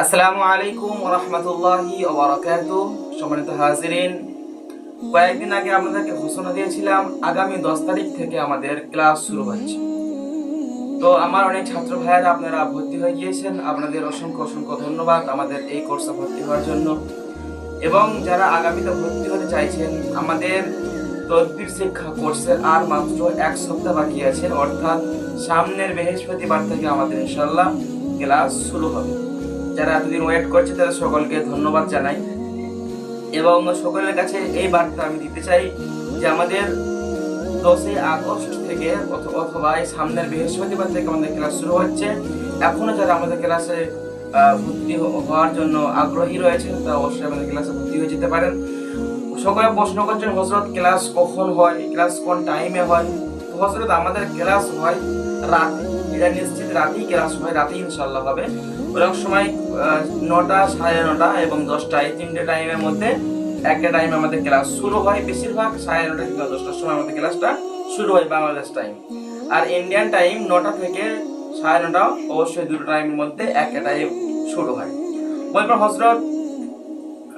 আসসালামু আলাইকুম রহমতুল্লাহি ওবরাকাত সম্মানিত হাজিরিন, কয়েকদিন আগে আপনাদেরকে ঘোষণা দিয়েছিলাম, আগামী দশ তারিখ থেকে আমাদের ক্লাস শুরু হচ্ছে। তো আমার অনেক ছাত্র ভাইয়েরা আপনারা ভর্তি হয়ে গিয়েছেন। আপনাদের অসংখ্য অসংখ্য ধন্যবাদ আমাদের এই কোর্সে ভর্তি হওয়ার জন্য। এবং যারা আগামীতে ভর্তি হতে চাইছেন, আমাদের তদবির শিক্ষা কোর্সের আর মাত্র এক সপ্তাহ বাকি আছে। অর্থাৎ সামনের বৃহস্পতিবার থেকে আমাদের ইনশাল্লাহ ক্লাস শুরু হবে। যারা এতদিন ওয়েট করছে, তাদের সকলকে ধন্যবাদ জানাই। এবং সকলের কাছে এই বার্তা আমি দিতে চাই যে আমাদের দশই আগস্ট থেকে অথবা এই সামনের বৃহস্পতিবার থেকে আমাদের ক্লাস শুরু হচ্ছে। এখনও যারা আমাদের ক্লাসে ভর্তি হওয়ার জন্য আগ্রহী রয়েছেন, তারা অবশ্যই আমাদের ক্লাসে ভর্তি হয়ে যেতে পারেন। সকলে প্রশ্ন করছেন হজরত ক্লাস কখন হয়? ক্লাস কোন টাইমে হয়? তো হজরত আমাদের ক্লাস হয় রাতে। এটা নিশ্চিত রাতেই ক্লাস হয় রাতেই ইনশাল্লাহ হবে। অনেক সময় নটা, সাড়ে নটা এবং দশটা, এই তিনটে টাইমের মধ্যে একটা টাইমে আমাদের ক্লাস শুরু হয় বেশিরভাগ, সাড়ে নটা কিংবা দশটার সময় আমাদের ক্লাসটা শুরু হয় বাংলাদেশ টাইম আর ইন্ডিয়ান টাইম নটা থেকে সাড়ে নটা অবশ্যই দুটো টাইমের মধ্যে একটা টাইম শুরু হয়। বলবেন হজরত,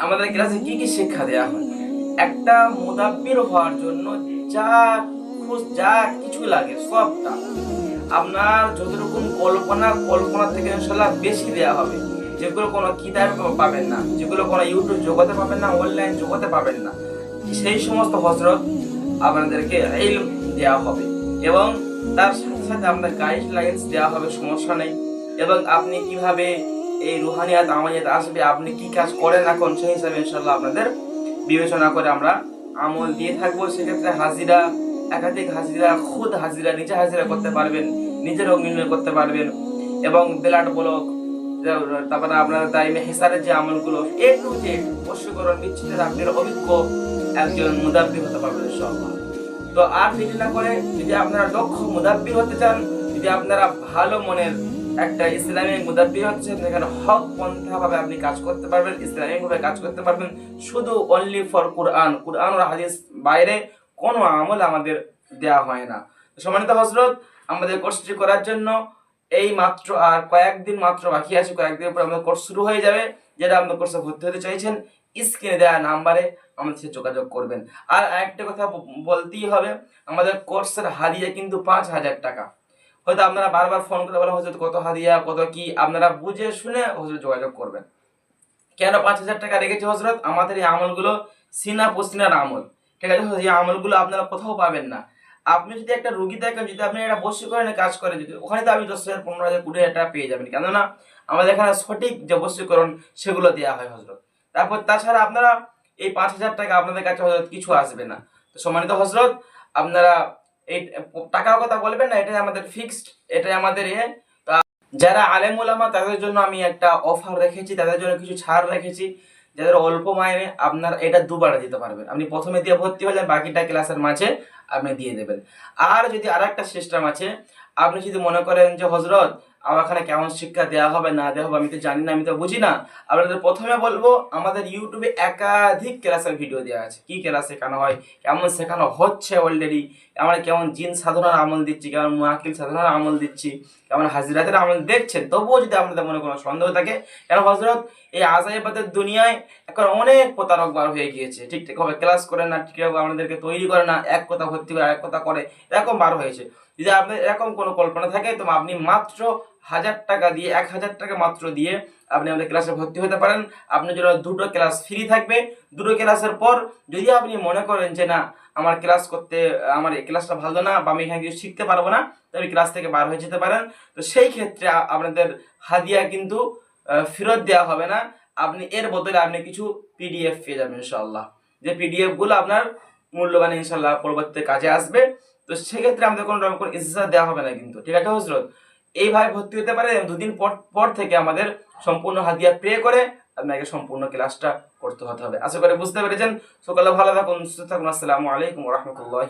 আমাদের ক্লাসে কি কি শিক্ষা দেওয়া হয়? একটা মুদাব্বির হওয়ার জন্য যা যা কিছু লাগে সবটা। আপনার যতটুকু কল্পনা কল্পনা থেকে ইনশাল্লাহ বেশি দেওয়া হবে। যেগুলো কোনো কিতাবে পাবেন না, যেগুলো কোনো ইউটিউব জগতে পাবেন না অনলাইন জগতে পাবেন না। সেই সমস্ত হজরত আপনাদেরকে ইলম দেওয়া হবে এবং তার সাথে সাথে আপনাদের গাইডলাইন্স দেওয়া হবে, সমস্যা নেই। এবং আপনি কীভাবে এই রুহানিয়াত, আমানিয়াত আসবে, আপনি কি কাজ করেন এখন, সেই হিসাবে ইনশাল্লাহ আপনাদের বিবেচনা করে আমরা আমল দিয়ে থাকব। সেক্ষেত্রে হাজিরা একাধিক হাজিরা, খুদ হাজিরা, নিজে হাজিরা করতে পারবেন, নিজের রোগ নির্ণয় করতে পারবেন। এবং ব্লাড ব্লক, তারপরে আপনার টাইমে হেসারের যে আমলগুলো এ টু জেড বশীকরণ বিচ্ছিন্নের আপনার অভিজ্ঞ একজন মুদাব্বির হতে পারবেন সব তো আর দেরি না করে, যদি আপনারা দক্ষ মুদাব্বির হতে চান, যদি আপনারা ভালো মনের একটা ইসলামিক মুদাব্বির হচ্ছে সেখানে হক পন্থা ভাবে আপনি কাজ করতে পারবেন ইসলামিক ভাবে কাজ করতে পারবেন, শুধু অনলি ফর কুরআন কুরআন আর হাদিস বাইরে কোনো আমল আমাদের দেয়া হয় না। সম্মানিত হজরত আমাদের কোর্সটি করার জন্য এই মাত্র আর কয়েকদিন মাত্র বাকি আছে। কয়েকদিন পর আমাদের কোর্স শুরু হয়ে যাবে, যেটা আমাদের কোর্সে ভর্তি হতে চাইছেন স্ক্রিনে দেওয়া নাম্বারে আমাদের সাথে যোগাযোগ করবেন। আর একটা কথা বলতেই হবে, আমাদের কোর্সের হারিয়ে কিন্তু পাঁচ হাজার টাকা। হয়তো আপনারা বারবার ফোন করে বলা হচ্ছে কত হাদিয়া, কত কি? আপনারা বুঝে শুনে হজরত যোগাযোগ করবেন। কেন পাঁচ হাজার টাকা রেখেছে হজরত আমাদের এই আমলগুলো সিনা পসিনার আমল। আমলগুলো আপনারা কোথাও পাবেন না। আপনি যদি একটা রুগী দেখেন, যদি আপনি এটা বসে করেন কাজ করেন, যদি ওখানে তো আপনি দশ হাজার, পনেরো হাজার, কুড়ি হাজার টাকা পেয়ে যাবেন। কেননা আমাদের এখানে সঠিক যে বশীকরণ সেগুলো দেওয়া হয় হজরত তারপর তাছাড়া আপনারা এই পাঁচ হাজার টাকা আপনাদের কাছে হজরত কিছু আসবে না। তো সম্মানিত হজরত আপনারা এই টাকার কথা বলবেন না, এটাই আমাদের ফিক্সড এটাই আমাদের এ যারা আলেম ওলামা তাদের জন্য আমি একটা অফার রেখেছি, তাদের জন্য কিছু ছাড় রেখেছি। যাদের অল্প মাইনে আপনার এটা দুবার দিতে পারবেন। আপনি প্রথমে দিয়ে ভর্তি হলেন বাকিটা ক্লাসের মাঝে আপনি দিয়ে দেবেন। আর যদি আর একটা সিস্টেম আছে, আপনি যদি মনে করেন যে হজরত আমার এখানে কেমন শিক্ষা দেওয়া হবে, না দেওয়া হবে, আমি তো জানি না, আমি তো বুঝি না। আপনাদের প্রথমে বলব, আমাদের ইউটিউবে একাধিক ক্লাসের ভিডিও দেওয়া আছে। কি ক্লাস শেখানো হয়, কেমন শেখানো হচ্ছে অলরেডি আমরা কেমন জিন সাধনার আমল দিচ্ছি, কেমন মাকিল সাধনার আমল দিচ্ছি, কেমন হাজিরাতের আমল দেখছেন, তবুও যদি আপনাদের মনে কোনো সন্দেহ থাকে, কেন হজরত এই আজাইবাদের দুনিয়ায় এখন অনেক প্রতারক বার হয়ে গিয়েছে। ঠিকঠাকভাবে ক্লাস করে না ঠিকঠাক আমাদেরকে তৈরি করে না, এক কথা ভর্তি করে এক কথা করে, এরকম বার হয়েছে। যদি আপনার এরকম কোনো কল্পনা থাকে, তো আপনি মাত্র হাজার টাকা দিয়ে, এক হাজার টাকা মাত্র দিয়ে আপনি আমাদের ক্লাসে ভর্তি হতে পারেন। আপনার জন্য দুটো ক্লাস ফ্রি থাকবে। দুটো ক্লাসের পর যদি আপনি মনে করেন যে, না, আমার ক্লাস করতে, আমার ক্লাসটা ভালো না বা আমি এখানে কিছু শিখতে পারব না তবে ক্লাস থেকে বার হয়ে যেতে পারেন। তো সেই ক্ষেত্রে আপনাদের হাদিয়া কিন্তু ফেরত দেওয়া হবে না। আপনি এর বদলে আপনি কিছু পিডিএফ পেয়ে যাবেন ইনশাল্লাহ যে পিডিএফগুলো আপনার মূল্যবান ইনশাল্লাহ পরবর্তীতে কাজে আসবে। তো সেক্ষেত্রে আমাদের কোনো রকম কোনো দেওয়া হবে না কিন্তু, ঠিক আছে হজরত? এইভাবে ভর্তি হতে পারে দুদিন পর পর থেকে আমাদের সম্পূর্ণ হাতিয়া পে করে আপনাকে সম্পূর্ণ ক্লাসটা করতে হতে হবে। আশা করে বুঝতে পেরেছেন। সকালে ভালো থাকুন, সুস্থ থাকুন। আসসালামু আলাইকুম রহমতুল্লাহ